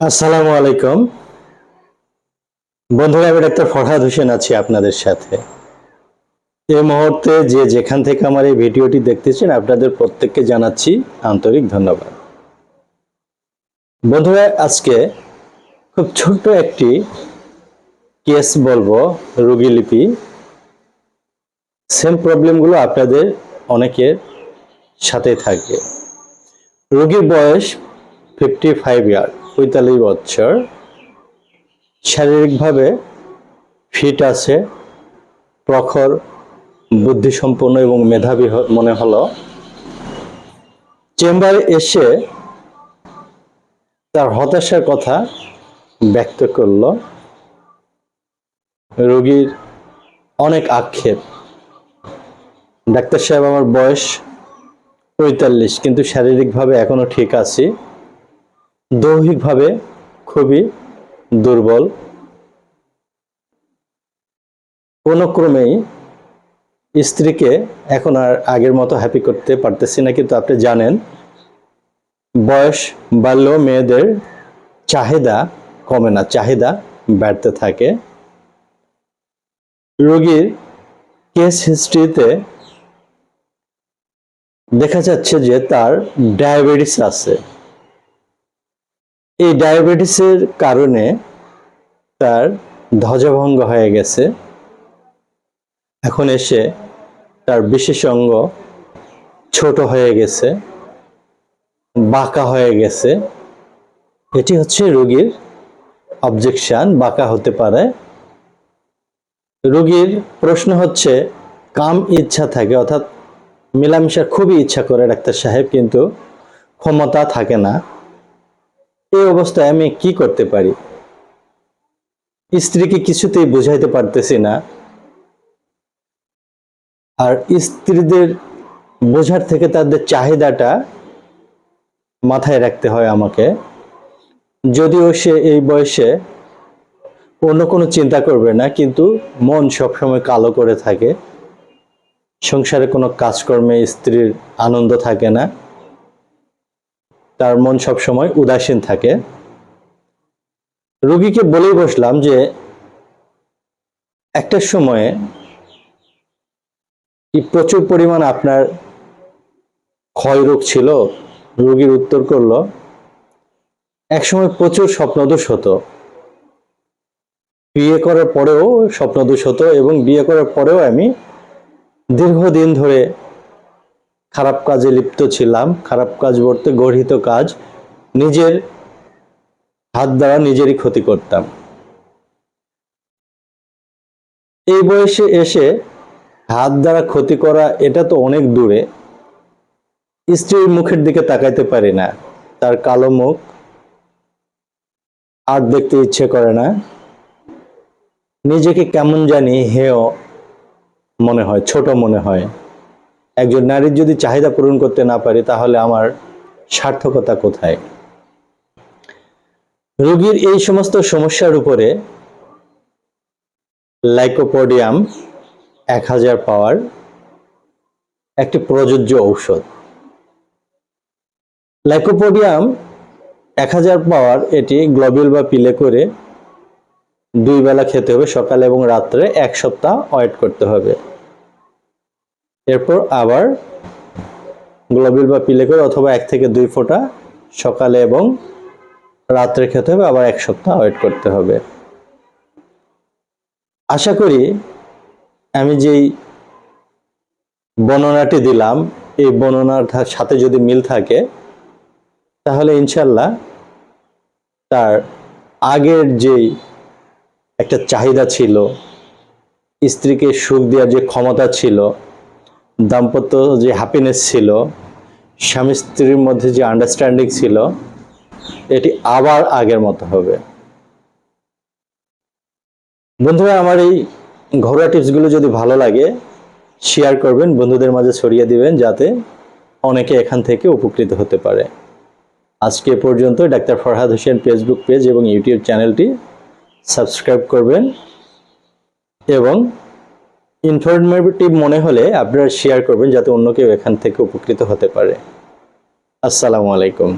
আসসালামু আলাইকুম। বন্ধুরা, আমি ডাক্তার ফরহাদ হোসেন আছি আপনাদের সাথে। এই মুহূর্তে যে যেখান থেকে আমার এই ভিডিওটি দেখতেছেন, আপনাদের প্রত্যেককে জানাচ্ছি আন্তরিক ধন্যবাদ। বন্ধুরা, আজকে খুব ছোট্ট একটি কেস বলব রোগীলিপি সেম প্রবলেমগুলো আপনাদের অনেকের সাথে থাকে রোগীর বয়স ফিফটি ফাইভ ইয়ার পঁয়তাল্লিশ বছর। শারীরিকভাবে ফিট আছে, প্রখর, বুদ্ধিসম্পন্ন এবং মেধাবী মনে হলো। চেম্বারে এসে তার হতাশার কথা ব্যক্ত করল। রোগীর অনেক আক্ষেপ। ডাক্তার সাহেব, আমার বয়স পঁয়তাল্লিশ, কিন্তু শারীরিকভাবে এখনও ঠিক আছি। দৈহিকভাবে খুবই দুর্বল। কোনো ক্রমেই স্ত্রীকে এখন আর আগের মতো হ্যাপি করতে পারতেছি না, কিন্তু আপনি জানেন, বয়স বাড়লেও মেয়েদের চাহিদা কমে না, চাহিদা বাড়তে থাকে। রোগীর কেস হিস্ট্রিতে দেখা যাচ্ছে যে তার ডায়াবেটিস আছে। এই ডায়াবেটিসের কারণে তার ধ্বজভঙ্গ হয়ে গেছে। এখন এসে তার বিশেষ অঙ্গ ছোট হয়ে গেছে, বাঁকা হয়ে গেছে। এটি হচ্ছে রোগীর অবজেকশন, বাঁকা হতে পারে। রোগীর প্রশ্ন হচ্ছে, কাম ইচ্ছা থাকে, অর্থাৎ মেলামেশার খুবই ইচ্ছা করে ডাক্তার সাহেব, কিন্তু ক্ষমতা থাকে না। এই অবস্থায় আমি কি করতে পারি? স্ত্রীকে কিছুতেই বুঝাইতে পারতেছি না। আর স্ত্রীদের বোঝার থেকে তাদের চাহিদাটা মাথায় রাখতে হয় আমাকে। যদিও সে এই বয়সে অন্য কোনো চিন্তা করবে না, কিন্তু মন সবসময় কালো করে থাকে। সংসারে কোনো কাজকর্মে স্ত্রীর আনন্দ থাকে না। তার মন সবসময় উদাসীন থাকে। রোগীকে বলেই বসলাম যে, একটা সময়ে কি প্রচুর পরিমাণ আপনার ক্ষয় রোগ ছিল, রোগীর উত্তর করল। একসময় প্রচুর স্বপ্নদোষ হতো। বিয়ে করার পরেও স্বপ্নদোষ হতো এবং বিয়ে করার পরেও আমি দীর্ঘদিন ধরে খারাপ কাজে লিপ্ত ছিলাম, খারাপ কাজ বলতে গর্হিত কাজ, নিজের হাত দ্বারা নিজেরই ক্ষতি করতাম। এই বয়সে এসে হাত দ্বারা ক্ষতি করা এটা তো অনেক দূরে। স্ত্রীর মুখের দিকে তাকাইতে পারি না, তার কালো মুখ আর দেখতে ইচ্ছে করে না। নিজেকে কেমন জানি হেয় মনে হয়, ছোট মনে হয়। একজন নারীর যদি চাহিদা পূরণ করতে না পারি, তাহলে আমার সার্থকতা কোথায়? রোগীর এই সমস্ত সমস্যার উপরে লাইকোপোডিয়াম এক হাজার পাওয়ার একটি প্রযোজ্য ঔষধ। লাইকোপোডিয়াম এক হাজার পাওয়ার এটি গ্লোবিল বা পিলে করে দুই বেলা খেতে হবে সকালে এবং রাত্রে এক সপ্তাহ ওয়েট করতে হবে। এরপর আবার গ্লোবিল বা পিলে করে অথবা এক থেকে দুই ফোঁটা সকালে এবং রাত্রে খেতে হবে, আবার এক সপ্তাহ ওয়েট করতে হবে। আশা করি আমি যেই বর্ণনাটি দিলাম, এই বর্ণনার সাথে যদি মিল থাকে, তাহলে ইনশাল্লাহ তার আগের যেই একটা চাহিদা ছিল, স্ত্রীকে সুখ দেওয়ার যে ক্ষমতা ছিল দাম্পত্য যে হ্যাপিনেস ছিল, স্বামী স্ত্রীর মধ্যে যে আন্ডারস্ট্যান্ডিং ছিল, এটি আবার আগের মতো হবে। বন্ধুরা, আমার এই ঘরোয়া টিপসগুলো যদি ভালো লাগে শেয়ার করবেন, বন্ধুদের মাঝে ছড়িয়ে দিবেন, যাতে অনেকে এখান থেকে উপকৃত হতে পারে। আজকে পর্যন্ত, doctor Farhad Hossain Facebook page এবং ইউটিউব চ্যানেলটি সাবস্ক্রাইব করবেন এবং ইনফরমেটিভ মনে হলে আপনারা শেয়ার করবেন যাতে অন্য কেউ এখান থেকে উপকৃত হতে পারে। আসসালামু আলাইকুম।